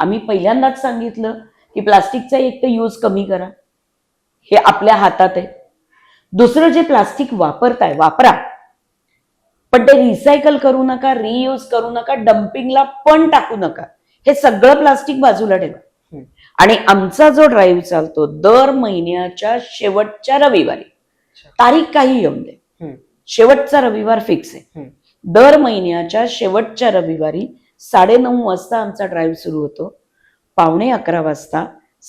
आम्ही पहिल्यांदाच सांगितलं की प्लास्टिकचा एक तर यूज कमी करा. हे आपल्या हातात आहे. दुसरं जे प्लास्टिक वापरताय वापरा. पण ते रिसायकल करू नका रियूज करू नका डम्पिंगला पण टाकू नका. हे सगळं प्लास्टिक बाजूला ठेवा. आणि आमचा जो ड्राईव्ह चालतो दर महिन्याच्या शेवटच्या रविवारी तारीख काही येऊन दे. शेवटचा रविवार फिक्स आहे. दर महिन्याच्या शेवटच्या रविवारी साडेनऊ वाजता आमचा ड्राईव्ह सुरू होतो. पावणे अकरा वाजता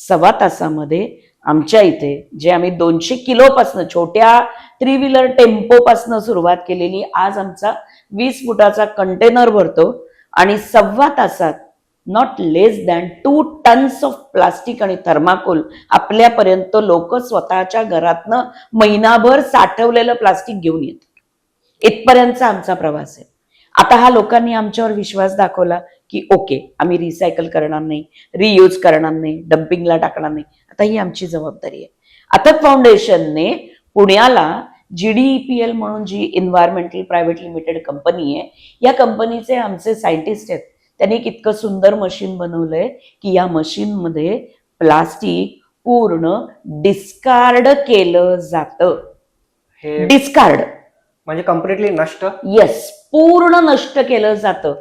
सव्वा तासामध्ये आमच्या इथे जे आम्ही दोनशे किलोपासनं छोट्या थ्री व्हीलर टेम्पोपासनं सुरुवात केलेली आज आमचा वीस फुटाचा कंटेनर भरतो. आणि सव्वा तासात not less than two tons of plastic आणि थर्माकोल आपल्यापर्यंत लोक स्वतःच्या घरातनं महिनाभर साठवलेलं प्लास्टिक घेऊन येतात. इथपर्यंतचा आमचा प्रवास आहे. आता हा लोकांनी आमच्यावर विश्वास दाखवला की ओके आम्ही रिसायकल करणार नाही रियूज करणार नाही डम्पिंगला टाकणार नाही. आता ही आमची जबाबदारी आहे. अथक फाउंडेशनने पुण्याला जीडीईपीएल म्हणून जी इन्व्हायरमेंटल प्रायव्हेट लिमिटेड कंपनी आहे या कंपनीचे आमचे सायंटिस्ट आहेत. त्यांनी एक इतकं सुंदर मशीन बनवलंय की या मशीनमध्ये प्लास्टिक पूर्ण डिस्कार्ड केलं जातं. हे डिस्कार्ड म्हणजे कम्प्लिटली नष्ट? येस पूर्ण नष्ट केलं जातं.